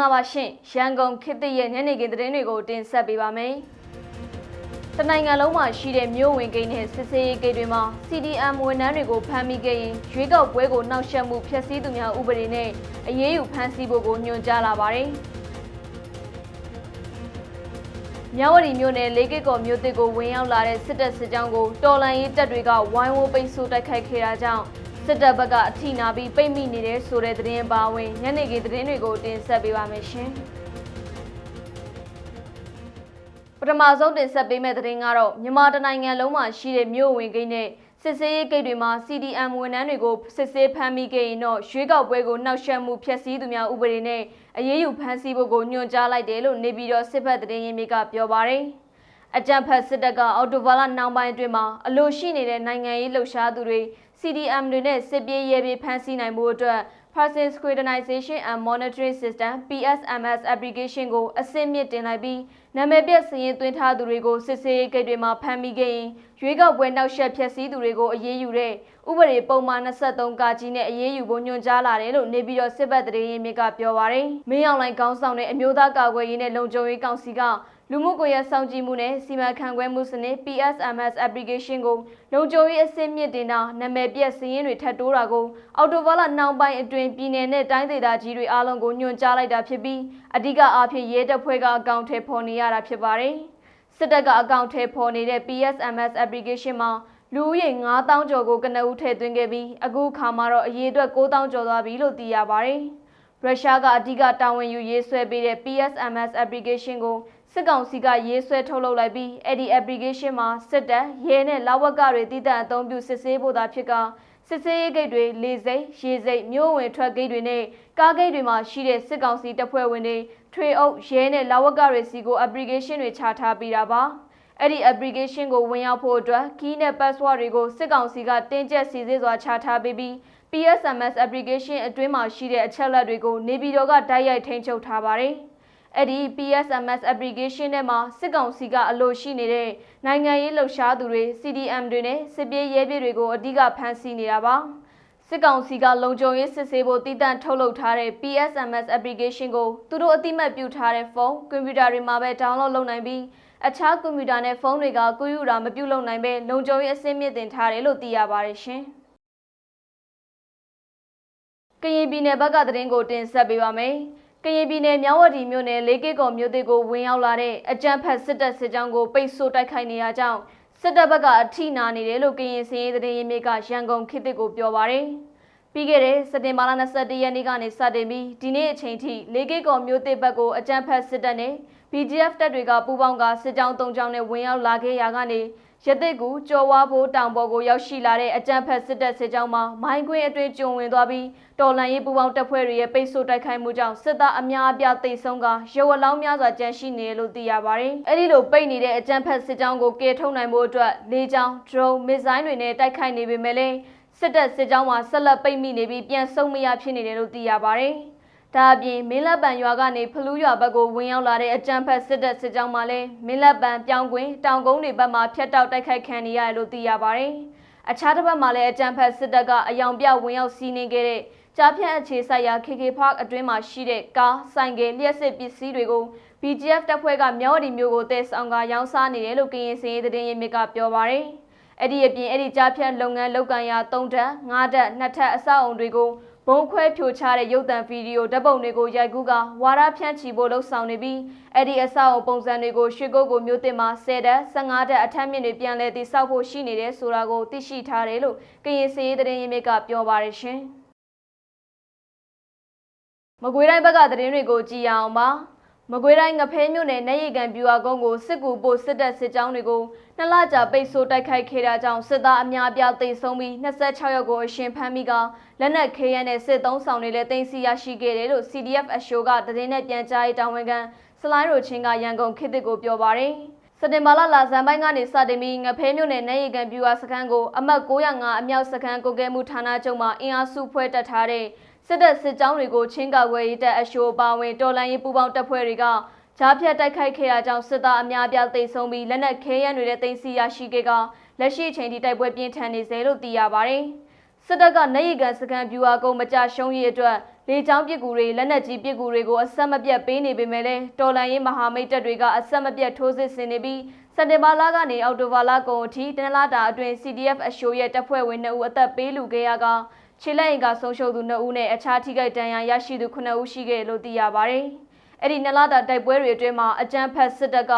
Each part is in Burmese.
င်္ဂလာပါရှင်ရန်ကုန်ခေတ်သစ်ရဲ့ညနေခင်းသတင်းတွေကိုတင်ဆက်ပေးပါမယ်။တနိုင်ငံလုံးမှာရှိတဲ့မြို့ဝင်ကိန်းနဲ့စစ်စေးရေးဂိတ်တွေမှာ CDM ဝန်ထမ်းတွေကိုဖမ်းမိခဲ့ရင်ရွေးကောက်ပွဲကိုနှောက်ယှက်မှုဖျက်ဆီးသူများဥပဒေနဲ့အရေးယူဖမ်းဆီးဖို့ကိုညွှန်ကြားလာပါတယ်။မြဝတီမြို့နယ်လေးကစ်ကော်မြို့တစ်ကိုဝင်ရောက်လာတဲ့စစ်တပ်စစ်ကြောင်းကိုတော်လန်ရေးတပ်တွေကဝိုင်းဝန်းပိတ်ဆို့တိုက်ခိုက်ခဲ့တာကြောင့် စစ်တပ်ဘက်ကအထိနာပြီးပိတ်မိနေတဲ့ဆိုတဲ့သတင်းပါဝင်ညနေခင်းသတင်းတွေကိုတင်ဆက်ပေးပါမယ်ရှင်။ပထမဆုံးတင်ဆက်ပေးမယ့်သတင်းကတော့မြန်မာတနိုင်ငံလုံးမှာရှိတဲ့မြို့ဝင်ကိန်းနဲ့စစ်စေးရေးဂိတ်တွေမှာ CDM ဝန်ထမ်းတွေကိုစစ်ဆေးဖမ်းမိခဲ့ရင်တော့ရွေးကောက်ပွဲကိုနှောက်ယှက်မှုဖျက်ဆီးသူများဥပဒေနဲ့အရေးယူဖမ်းဆီးဖို့ကိုညွှန်ကြားလိုက်တယ်လို့နေပြည်တော်စစ်ဘက်သတင်းရင်းမြစ်ကပြောပါရယ်အကြံဖတ်စစ်တပ်ကအော်တိုဘာလနောက်ပိုင်းအတွင်းမှာအလို့ရှိနေတဲ့နိုင်ငံရေးလှုပ်ရှားသူတွေ CDM တွေနဲ့စစ်ပြေးရဲပြေးဖမ်းဆီးနိုင်မှုအတွက် Person Scrutinization and Monitoring System PSMS application ကိုအဆင့်မြင့်တင်လိုက်ပြီး နာမည်ပြစည်ရင်သွင်းထားသူတွေကိုစစ်ဆေးရေးဂိတ်တွေမှာဖမ်းမိခဲ့ရင်ရွေးကောက်ပွဲနောက်ဆက်ဖြတ်စည်းသူတွေကိုအရေးယူတဲ့ဥပဒေပုံမှန်23ကကြီးနဲ့အရေးယူဖို့ညွှန်ကြားလာတယ်လို့နေပြည်တော်စစ်ဘက်သတင်းရင်းမြစ်ကပြောပါရယ်မင်းအောင်လိုင်ကောင်းဆောင်တဲ့အမျိုးသားကာကွယ်ရေးနဲ့လုံခြုံရေးကောင်စီကလူမှုကွန်ရက်စောင့်ကြည့်မှုနဲ့စီမံခန့်ခွဲမှုစနစ် PSMS application ကိုလုံခြုံရေးအဆင့်မြင့်တင်တာနာမည်ပြစည်ရင်တွေထပ်တိုးတာကိုအော်တိုဘာလနောက်ပိုင်းအတွင်းပြည်내နဲ့တိုင်းဒေသကြီးတွေအားလုံးကိုညွှန်ကြားလိုက်တာဖြစ်ပြီးအဓိကအားဖြင့်ရဲတပ်ဖွဲ့ကအကောင့်ထဲပေါ်နေရတာဖြစ်ပါတယ်စစ်တပ်ကအကောင့်ထဲပေါ်နေတဲ့ PSMS application မှာလူဦးရေ9000ကျော်ကိုကနဦးထည့်သွင်းခဲ့ပြီးအခုခါမှာတော့အရေအတွက်9000ကျော်သွားပြီလို့သိရပါတယ်ရုရှားကအဓိကတာဝန်ယူရေးဆွဲပေးတဲ့ PSMS application ကိုစစ်ကောင်စီကရေးဆွဲထုတ်လုပ်လိုက်ပြီးအဲ့ဒီ application မှာစစ်တပ်ရဲနဲ့လဝကတွေတည်တံ့အသုံးပြုစစ်ဆေးဖို့သာဖြစ်က စစ်ဆေးရေးဂိတ်တွေလေစိတ်ရေစိတ်မြို့ဝင်ထွက်ဂိတ်တွေနဲ့ကားဂိတ်တွေမှာရှိတဲ့စစ်ကောင်စီတပ်ဖွဲ့ဝင်တွေထွေအုပ်ရဲနဲ့လဝကတွေစီကို application တွေချထားပေးတာပါအဲ့ဒီ application ကိုဝင်ရောက်ဖို့အတွက် key နဲ့ password တွေကိုစစ်ကောင်စီကတင်းကျပ်စီစစ်စွာချထားပေးပြီး PSMS application အတွင်းမှာရှိတဲ့အချက်အလက်တွေကိုနေပြည်တော်ကတိုက်ရိုက်ထိန်းချုပ်ထားပါတယ်။ အဲ့ဒီ PSMS application ထဲမှာစစ်ကောင်စီကအလို့ရှိနေတဲ့နိုင်ငံရေးလှုပ်ရှားသူတွေ CDM တွေနဲ့စစ်ပြေးရဲပြေးတွေကိုအဓိကဖမ်းဆီးနေတာပါ။စစ်ကောင်စီကလုံခြုံရေးစစ်ဆေးဖို့တည်တံ့ထုတ်လုပ်ထားတဲ့ PSMS application ကိုသူတို့အတိမတ်ပြုထားတဲ့ဖုန်း၊ကွန်ပျူတာတွေမှာပဲ download လုပ်နိုင်ပြီးအခြားကွန်ပျူတာနဲ့ဖုန်းတွေကကူးယူတာမပြုလုပ်နိုင်ပဲလုံခြုံရေးအဆင့်မြင့်တင်ထားတယ်လို့သိရပါတယ်ရှင်။ကရင်ပြည်နယ်ဘက်ကသတင်းကိုတင်ဆက်ပေးပါမယ်။ ကရင်ပြည်နယ်မြောက်ဝတီမြို့နယ်လေးကစ်ကော်မြို့သစ်ကိုဝင်ရောက်လာတဲ့အကြမ်းဖက်စစ်တပ်စစ်ကြောင်းကိုပိတ်ဆို့တိုက်ခိုက်နေရကြောင်းစစ်တပ်ဘက်ကအထိနာနေတယ်လို့ကရင်စည်ရေးသတင်းရင်းမြစ်ကရန်ကုန်ခေတ်သစ်ကိုပြောပါရယ်။ပြီးခဲ့တဲ့စက်တင်ဘာလ22ရက်နေ့ကနေစတင်ပြီးဒီနေ့အချိန်ထိလေးကစ်ကော်မြို့သစ်ဘက်ကိုအကြမ်းဖက်စစ်တပ်နဲ့ BGF တပ်တွေကပူးပေါင်းကစစ်ကြောင်း၃ကြောင်းနဲ့ဝင်ရောက်လာခဲ့ရာကနေ ရသက်ကူကြော်ဝါဖို့တောင်ပေါ်ကိုရောက်ရှိလာတဲ့အကြမ်းဖက်စစ်တပ်စစ်ကြောင်းမှာမိုင်းခွင်းအတွင်းကျုံဝင်သွားပြီးတော်လန်ရေးပူပေါင်းတပ်ဖွဲ့တွေရဲ့ပိတ်ဆို့တိုက်ခိုက်မှုကြောင့်စစ်သားအများအပြားတိတ်ဆုံးကရုပ်အလောင်းများစွာကျန်ရှိနေတယ်လို့သိရပါတယ်။အဲဒီလိုပိတ်နေတဲ့အကြမ်းဖက်စစ်ကြောင်းကိုကယ်ထုတ်နိုင်ဖို့အတွက်လေကြောင်း drone မစ်ဇိုင်းတွေနဲ့တိုက်ခိုက်နေပေမဲ့လည်းစစ်တပ်စစ်ကြောင်းမှာဆက်လက်ပိတ်မိနေပြီးပြန်ဆုတ်မရဖြစ်နေတယ်လို့သိရပါတယ်။ ဒါအပြင်မင်းလက်ပံရွာကနေဖလူးရွာဘက်ကိုဝင်ရောက်လာတဲ့အကြမ်းဖက်စစ်တပ်စစ်ကြောင်းမှလည်းမင်းလက်ပံပြောင်းကွင်းတောင်ကုန်းတွေဘက်မှာဖျက်တောက်တိုက်ခိုက်ခံနေရတယ်လို့သိရပါတယ်။အခြားတစ်ဘက်မှာလည်းအကြမ်းဖက်စစ်တပ်ကအယောင်ပြဝင်ရောက်စီးနှင်းခဲ့တဲ့ကြားဖြတ်အခြေစိုက်ရာ KK Park အတွင်းမှာရှိတဲ့ကားဆိုင်ကယ်လျှက်စစ်ပစ္စည်းတွေကို BGF တပ်ဖွဲ့ကမြောက်ဒီမျိုးကိုတည်ဆောင်ကရောင်းစားနေတယ်လို့ကရင်စင်ရေးသတင်းရင်းမြစ်ကပြောပါတယ်။အဲ့ဒီအပြင်အဲ့ဒီကြားဖြတ်လုပ်ငန်းလုပ်ကန်ရာ3ဓာတ်5ဓာတ်2ထပ်အဆောက်အုံတွေကို ဘုံခွဲဖြိုချတဲ့ရုပ်သံဗီဒီယိုဓာတ်ပုံတွေကိုရိုက်ကူးကဝါရဖြန့်ချီဖို့လှုံ့ဆော်နေပြီးအဲ့ဒီအဆောက်အုံပုံစံတွေကိုရွှေကုတ်ကိုမြို့တင်မှာ10ဓာတ်15ဓာတ်အထက်မြင့်တွေပြန်လည်တည်ဆောက်ဖို့ရှိနေတယ်ဆိုတာကိုသိရှိထားတယ်လို့ကရင်စီရေးသတင်းရင်းမြစ်ကပြောပါရရှင်မကွေးတိုင်းဘက်ကသတင်းတွေကိုကြည့်ရအောင်ပါ မကွေးတိုင်းငဖဲမြို့နယ်နေရီကန်ပြူအကုန်းကိုစစ်ကူပို့စစ်တပ်စစ်ကြောင်းတွေကိုနှစ်လကြာပိတ်ဆို့တိုက်ခိုက်ခဲ့တာကြောင့်စစ်သားအများအပြားသေဆုံးပြီး26ယောက်ကိုအရှင်ဖမ်းမိကလက်နက်ခဲယမ်းနဲ့စစ်သုံးဆောင်တွေလည်းတင်စီရရှိခဲ့တယ်လို့ CDF အရှိုးကသတင်းနဲ့ပြန်ကြားရေးတာဝန်ခံစလိုင်းရိုချင်းကရန်ကုန်ခေတ်သစ်ကိုပြောပါရယ်စတင်ဘာလလာဇန်ပိုင်းကနေစတင်ပြီးငဖဲမြို့နယ်နေရီကန်ပြူအစခန်းကိုအမှတ်905အမြောက်စခန်းကိုကဲမှုဌာနချုပ်မှအင်အားစုဖွဲ့တက်ထားတဲ့ စစ်တပ်စစ်ကြောင်းတွေကိုချင်းကောက်ဝဲရေးတပ်အရှိုးပါဝင်တော်လန်ရေးပူးပေါင်းတပ်ဖွဲ့တွေကကြားဖြတ်တိုက်ခိုက်ခဲ့တာကြောင့်စစ်သားအများအပြားသေဆုံးပြီးလက်နက်ခဲယမ်းတွေလည်းတင်စီရရှိခဲ့ကလက်ရှိအချိန်ထိတိုက်ပွဲပြင်းထန်နေစေလို့သိရပါတယ်။စစ်တပ်ကနေရီကန်စကန်ဗျူဟာကုန်းမကြရှုံးရေးအတွက်လေကြောင်းပစ်ကူတွေလက်နက်ကြီးပစ်ကူတွေကိုအဆက်မပြတ်ပေးနေပေမဲ့လည်းတော်လန်ရေးမဟာမိတ်တပ်တွေကအဆက်မပြတ်ထိုးစစ်ဆင်နေပြီးစက်တင်ဘာလကနေအောက်တိုဘာလကုန်အထိတနင်္လာတာအတွင်း CDF အရှိုးရဲ့တပ်ဖွဲ့ဝင်2ဦးအသက်ပေးလူခဲ့ရက ခြေလက်အင်ကဆုံးရှုံးသူ2ဦးနဲ့အခြားထိခိုက်ဒဏ်ရာရရှိသူ9ဦးရှိခဲ့လို့သိရပါတယ်။အဲ့ဒီနလတာတိုက်ပွဲတွေအတွင်းမှာအကြမ်းဖက်စစ်တပ်က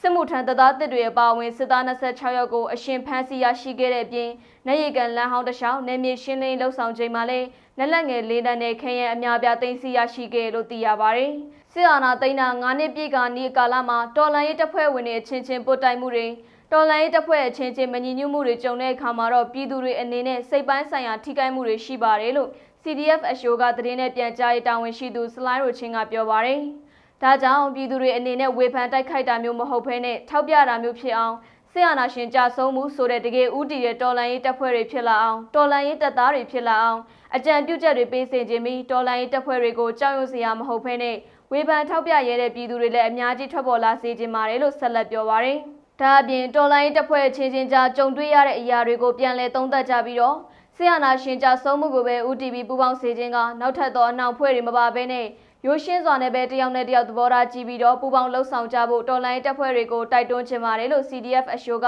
စစ်မှုထမ်းတပ်သားတစ်တွေအပါအဝင်စစ်သား26ယောက်ကိုအရှင်ဖမ်းဆီးရရှိခဲ့တဲ့အပြင်နိုင်ရီကန်လမ်းဟောင်းတစ်လျှောက်နေမြေရှင်းလင်းလှုပ်ဆောင်ချိန်မှာလည်းလက်လက်ငယ်လေးတန်းနဲ့ခရင်အများပြားသိမ်းဆီးရရှိခဲ့လို့သိရပါတယ်။စစ်အာဏာသိမ်းတာ9နှစ်ပြည့်ကနေ့ကာလမှာတော်လန်ရေးတပ်ဖွဲ့ဝင်တွေအချင်းချင်းပုတ်တိုက်မှုတွေ တော်လိုင်းရေးတပ်ဖွဲ့အချင်းချင်းမညီညွတ်မှုတွေကြုံတဲ့အခါမှာတော့ပြည်သူတွေအနေနဲ့စိတ်ပိုင်းဆိုင်ရာထိခိုက်မှုတွေရှိပါတယ်လို့ CDF အရှိုးကသတင်းနဲ့ပြန်ကြားရေးတာဝန်ရှိသူစလိုင်းရိုချင်းကပြောပါတယ်။ဒါကြောင့်ပြည်သူတွေအနေနဲ့ဝေဖန်တိုက်ခိုက်တာမျိုးမဟုတ်ဘဲနဲ့ထောက်ပြတာမျိုးဖြစ်အောင်ဆီယနာရှင်ကြဆုံးမှုဆိုတဲ့တကယ်ဥတီရဲ့တော်လန်ရေးတပ်ဖွဲ့တွေဖြစ်လာအောင်တော်လန်ရေးတပ်သားတွေဖြစ်လာအောင်အကြံပြုချက်တွေပေးစင်ခြင်းပြီးတော်လန်ရေးတပ်ဖွဲ့တွေကိုကြောက်ရွံ့စရာမဟုတ်ဘဲနဲ့ဝေဖန်ထောက်ပြရဲတဲ့ပြည်သူတွေလည်းအများကြီးထွက်ပေါ်လာစေခြင်းပါတယ်လို့ဆက်လက်ပြောပါရယ်။ ဒါအပြင်တော်လိုင်းတပ်ဖွဲ့ချင်းချင်းကြားကြုံတွေ့ရတဲ့အရာတွေကိုပြန်လည်သုံးသပ်ကြပြီးတော့ဆီယနာရှင်ကြဆုံးမှုကိုပဲ UTV ပူးပေါင်းစေခြင်းကနောက်ထပ်သောအနောက်ဖွဲ့တွေမပါဘဲနဲ့ရိုးရှင်းစွာနဲ့ပဲတယောက်နဲ့တယောက်သဘောထားကြည့်ပြီးတော့ပူးပေါင်းလှုပ်ဆောင်ကြဖို့တော်လိုင်းတပ်ဖွဲ့တွေကိုတိုက်တွန်းချင်ပါတယ်လို့ CDF အရှိုးက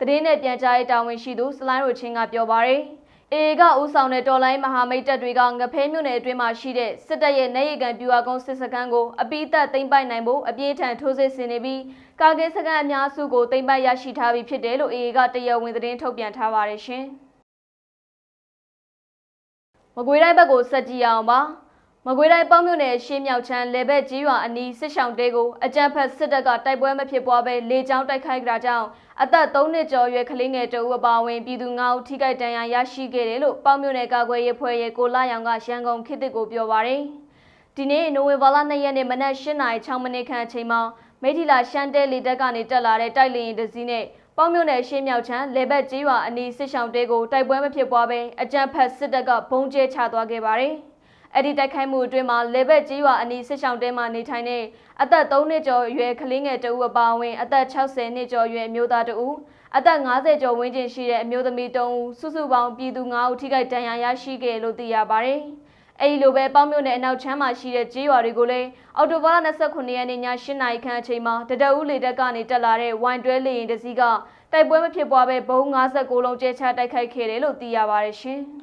သတင်းနဲ့ပြန်ကြားရေးတာဝန်ရှိသူစလိုင်းရိုချင်းကပြောပါရယ်။ အေကဦးဆောင်တဲ့တော်လိုင်းမဟာမိတ်တပ်တွေကငဖဲမြို့နယ်အတွင်းမှာရှိတဲ့စစ်တပ်ရဲ့နေရီကန်ပြူဟာကုန်းစစ်စခန်းကိုအပိသက်သိမ်းပိုက်နိုင်ဖို့အပြင်းထန်ထိုးစစ်ဆင်နေပြီးကာကင်းစခန်းအများစုကိုသိမ်းပိုက်ရရှိထားပြီးဖြစ်တယ်လို့အေကတရားဝင်သတင်းထုတ်ပြန်ထားပါတယ်ရှင်။မကွေးတိုင်းဘက်ကိုဆက်ကြည့်အောင်ပါ။ မကွေးတိုင်းပေါင်းမြို့နယ်ရှေးမြောက်ချမ်းလေဘက်ကြီးရွာအနီးစစ်ဆောင်တဲကိုအကြမ်းဖက်စစ်တပ်ကတိုက်ပွဲမဖြစ်ပွားဘဲလေကြောင်းတိုက်ခိုက်ကြတာကြောင့်အသက်3နှစ်ကျော်ရွယ်ကလေးငယ်တဦးအပါအဝင်ပြည်သူ9ဦးထိခိုက်ဒဏ်ရာရရှိခဲ့တယ်လို့ပေါင်းမြို့နယ်ကာကွယ်ရေးဖွဲ့ရဲ့ကိုလာရောင်ကရန်ကုန်ခေတ်တစ်ကိုပြောပါရယ်ဒီနေ့နိုဝင်ဘာလ2ရက်နေ့မနက်8:06မိနစ်ခန့်အချိန်မှာမိထီလာရှမ်းတဲလေတပ်ကနေတက်လာတဲ့တိုက်လေရင်တစ်စီးနဲ့ပေါင်းမြို့နယ်ရှေးမြောက်ချမ်းလေဘက်ကြီးရွာအနီးစစ်ဆောင်တဲကိုတိုက်ပွဲမဖြစ်ပွားဘဲအကြမ်းဖက်စစ်တပ်ကဘုံကျဲချသွားခဲ့ပါတယ်။ အဲ့ဒီတိုက်ခိုက်မှုအတွင်းမှာလေဘက်ကြီးရွာအနီးစစ်ဆောင်တဲမှာနေထိုင်တဲ့အသက်3နှစ်ကျော်အရွယ်ကလေးငယ်တဦးအပါအဝင်အသက်60နှစ်ကျော်အရွယ်အမျိုးသားတဦးအသက်50ကျော်ဝန်းကျင်ရှိတဲ့အမျိုးသမီး3ဦးစုစုပေါင်းပြည်သူ9ဦးထိခိုက်ဒဏ်ရာရရှိခဲ့လို့သိရပါတယ်။အဲဒီလိုပဲပေါင်းမြို့နယ်အနောက်ချမ်းမှာရှိတဲ့ကြေးရွာတွေကိုလည်းအော်တိုဘာလ29ရက်နေ့ည8နာရီခန့်အချိန်မှာတတအူးလေတက်ကနေတက်လာတဲ့ဝိုင်တွဲလေရင်တစ်စီးကတိုက်ပွဲမဖြစ်ပွားပဲဘုံ59လုံးကျဲချတိုက်ခိုက်ခဲ့တယ်လို့သိရပါတယ်ရှင်။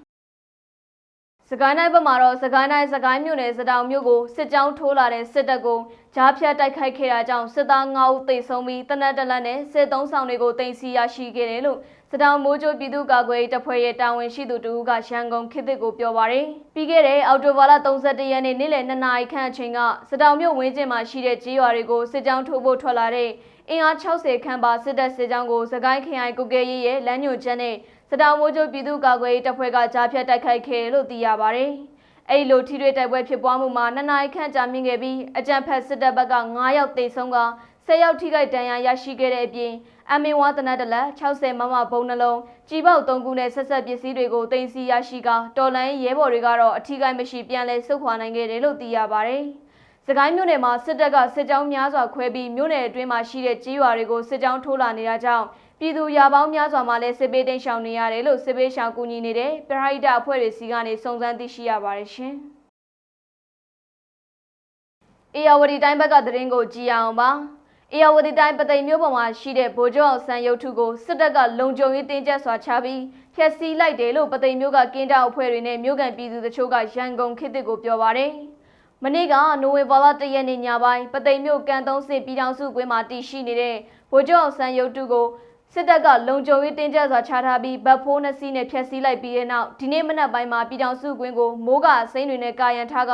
စကိုင်းတိုင်းဘက်မှာတော့စကိုင်းတိုင်းစကိုင်းမြို့နယ်စတောင်မြို့ကိုစစ်ကြောင်းထိုးလာတဲ့စစ်တပ်ကိုကြားဖြတ်တိုက်ခိုက်ခဲ့တာကြောင့်စစ်သား9ဦးသေဆုံးပြီးတနက်တလက်နဲ့စစ်သုံးဆောင်တွေကိုတင်စီရရှိခဲ့တယ်လို့စတောင်မိုးကျိုးပြည်သူ့ကာကွယ်ရေးတပ်ဖွဲ့ရဲ့တာဝန်ရှိသူတူကရန်ကုန်ခေတ်သစ်ကိုပြောပါရယ်ပြီးခဲ့တဲ့အောက်တိုဘာလ31ရက်နေ့နေ့လယ်2နာရီခန့်အချိန်ကစတောင်မြို့ဝင်းကျင်မှာရှိတဲ့ကြေးရွာတွေကိုစစ်ကြောင်းထိုးဖို့ထွက်လာတဲ့ အင်အား60ခန့်ပါစစ်တပ်စစ်ကြောင်းကိုစကိုင်းခရိုင်ကုကဲရေးရဲ့လမ်းညွှန်ချက်နဲ့စတောင်မိုးကျိုးပြည်သူ့ကာကွယ်ရေးတပ်ဖွဲ့ကကြားဖြတ်တိုက်ခိုက်ခဲ့လို့သိရပါဗျ။အဲ့လိုထိတွေ့တိုက်ပွဲဖြစ်ပွားမှုမှာနှစ်နာရီခန့်ကြာမြင့်ခဲ့ပြီးအကြံဖက်စစ်တပ်ဘက်က9ယောက်သေဆုံးက10ယောက်ထိခိုက်ဒဏ်ရာရရှိခဲ့တဲ့အပြင်အမင်ဝါသနတလက်60မမဘုံနှလုံးကြီးပေါက်3ခုနဲ့ဆက်ဆက်ပစ္စည်းတွေကိုတင်စီရရှိကတော်လန်ရဲဘော်တွေကတော့အထီးကိုက်မရှိပြန်လဲဆုတ်ခွာနိုင်ခဲ့တယ်လို့သိရပါဗျ။ စကိုင်းမြို့နယ်မှာစစ်တပ်ကစစ်ကြောင်းများစွာခွဲပြီးမြို့နယ်အတွင်းမှာရှိတဲ့ကြေးရွာတွေကိုစစ်ကြောင်းထိုးလာနေတာကြောင့်ပြည်သူရာပေါင်းများစွာမှလည်းစစ်ပေးတိန်ရှောင်နေရတယ်လို့စစ်ပေးရှောင်ကူညီနေတဲ့ပရိဟိတအဖွဲ့တွေစီကနေစုံစမ်းသိရှိရပါတယ်ရှင်။အေယာဝတီတိုင်းဘက်ကသတင်းကိုကြည်အောင်ပါ။အေယာဝတီတိုင်းပသိမ်မြို့ပေါ်မှာရှိတဲ့ဗိုလ်ချုပ်အောင်ဆန်းရုပ်ထုကိုစစ်တပ်ကလုံခြုံရေးတင်းကျပ်စွာချပြီးဖျက်ဆီးလိုက်တယ်လို့ပသိမ်မြို့ကကင်းတောက်အဖွဲ့တွေနဲ့မြို့ကန်ပြည်သူတချို့ကရန်ကုန်ခေတ်တစ်ကိုပြောပါတယ်။ မနေ့ကနိုဝင်ဘာလ၁ရက်နေ့ညပိုင်းပသိမ်မြို့ကန်သုံးစစ်ပြည်ထောင်စုကွင်းမှာတည်ရှိနေတဲ့ဗိုလ်ချုပ်အောင်ဆန်းရုပ်ထုကိုစစ်တပ်ကလုံခြုံရေးတင်းကျပ်စွာချထားပြီးဗတ်ဖိုးနှစီးနဲ့ဖျက်ဆီးလိုက်ပြီးတဲ့နောက်ဒီနေ့မနက်ပိုင်းမှာပြည်ထောင်စုကွင်းကိုမိုးကအစိမ်းတွေနဲ့ကာရန်ထားက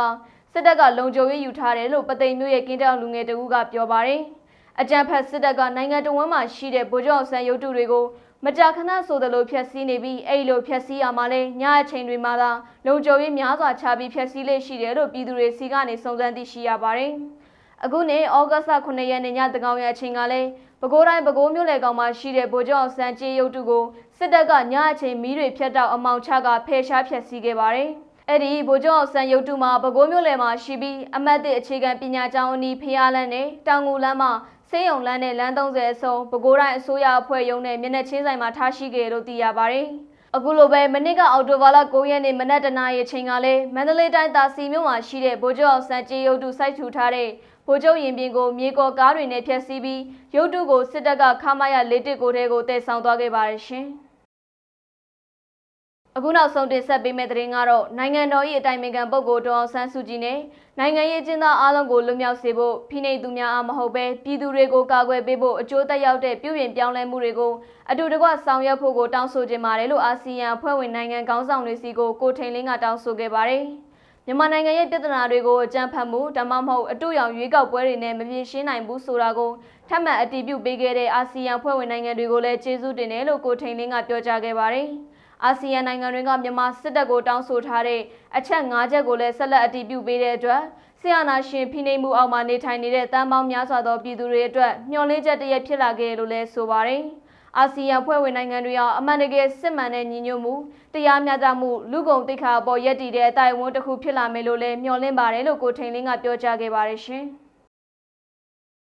စစ်တပ်ကလုံခြုံရေးယူထားတယ်လို့ပသိမ်မျိုးရဲ့ကင်းတောင်လူငယ်တဦးကပြောပါတယ်။အကြံဖက်စစ်တပ်ကနိုင်ငံတော်ဝန်မှရှိတဲ့ဗိုလ်ချုပ်အောင်ဆန်းရုပ်တုတွေကို မကြာခဏဆိုသလိုဖျက်ဆီးနေပြီးအဲ့လိုဖျက်ဆီးရမှာလဲညအချိန်တွေမှာသာလုံခြုံရေးများစွာချပြီးဖျက်ဆီးလေးရှိတယ်လို့ပြည်သူတွေစီကနေစုံစမ်းသိရှိရပါတယ်။အခုနေ့ဩဂတ်စ်လ9ရက်နေ့ညတကောင်ရအချိန်ကလည်းပဲခူးတိုင်းပဲခူးမြို့လေကောင်မှာရှိတဲ့ဗိုလ်ချုပ်အောင်ဆန်းကြေးရုပ်တုကိုစစ်တပ်ကညအချိန်မီးတွေဖျက်တောက်အမောင်ချကဖယ်ရှားဖျက်ဆီးခဲ့ပါတယ်။အဲ့ဒီဗိုလ်ချုပ်အောင်ဆန်းရုပ်တုမှာပဲခူးမြို့လေမှာရှိပြီးအမတ်တစ်အခြေခံပညာကျောင်းအနီးဖျားလန်းနဲ့တောင်ငူလမ်းမှာ စေးရုံလမ်းနဲ့လမ်း30အစုံပဲခူးတိုင်းအစိုးရအဖွဲ့ရုံးနဲ့မျက်နှာချင်းဆိုင်မှာထားရှိခဲ့လို့သိရပါတယ်။အခုလိုပဲမနစ်ကအော်တိုဘာလ9ရက်နေ့မနက်တနာရီအချိန်ကလည်းမန္တလေးတိုင်းတာစီမြို့မှာရှိတဲ့ဗိုလ်ချုပ်အောင်ဆန်းကြေးရုပ်တုစိုက်ထူထားတဲ့ဗိုလ်ချုပ်ရင်ပြင်ကိုမြေကော်ကားတွေနဲ့ဖျက်ဆီးပြီးရုပ်တုကိုစစ်တပ်ကခမာရ၄တစ်ကိုထဲကိုတည်ဆောင်သွားခဲ့ပါတယ်ရှင်။ အခုနောက်ဆုံးတင်ဆက်ပေးမယ့်သတင်းကတော့နိုင်ငံတော်၏အတိုင်ပင်ခံပုဂ္ဂိုလ်ဒေါအောင်ဆန်းစုကြည်နဲ့နိုင်ငံရေးကျင်းသားအားလုံးကိုလွတ်မြောက်စေဖို့ဖိနှိပ်သူများအားမဟုတ်ပဲပြည်သူတွေကိုကာကွယ်ပေးဖို့အကျိုးသက်ရောက်တဲ့ပြုပြင်ပြောင်းလဲမှုတွေကိုအတူတကွဆောင်ရွက်ဖို့ကိုတောင်းဆိုကြပါတယ်လို့အာဆီယံအဖွဲ့ဝင်နိုင်ငံခေါင်းဆောင်တွေစီကိုကိုထိန်လင်းကတောင်းဆိုခဲ့ပါတယ်။မြန်မာနိုင်ငံရဲ့ပြည်ထနာတွေကိုအကြမ်းဖက်မှုဒါမှမဟုတ်အတူရောင်ရွေးကောက်ပွဲတွေနဲ့မပြေရှင်းနိုင်ဘူးဆိုတာကိုထပ်မံအတည်ပြုပေးခဲ့တဲ့အာဆီယံအဖွဲ့ဝင်နိုင်ငံတွေကိုလည်းကျေးဇူးတင်တယ်လို့ကိုထိန်လင်းကပြောကြားခဲ့ပါတယ်။ အာဆီယံနိုင်ငံတွေကမြန်မာစစ်တပ်ကိုတောင်းဆိုထားတဲ့အချက်၅ချက်ကိုလည်းဆက်လက်အတည်ပြုပေးတဲ့အတွက်ဆီယနာရှင်ဖိနှိပ်မှုအောက်မှာနေထိုင်နေတဲ့တန်ပေါင်းများစွာသောပြည်သူတွေအတွက်မျှော်လင့်ချက်တစ်ရက်ဖြစ်လာခဲ့လို့လည်းဆိုပါတယ်။အာဆီယံဖွဲ့ဝင်နိုင်ငံတွေဟာအမှန်တကယ်စစ်မှန်တဲ့ညီညွတ်မှုတရားမျှတမှုလူကုန်တိတ်ခါအပေါ်ရည်တည်တဲ့အတိုင်းအဝန်တစ်ခုဖြစ်လာမယ်လို့လည်းမျှော်လင့်ပါတယ်လို့ကိုထိန်လင်းကပြောကြားခဲ့ပါတယ်ရှင်။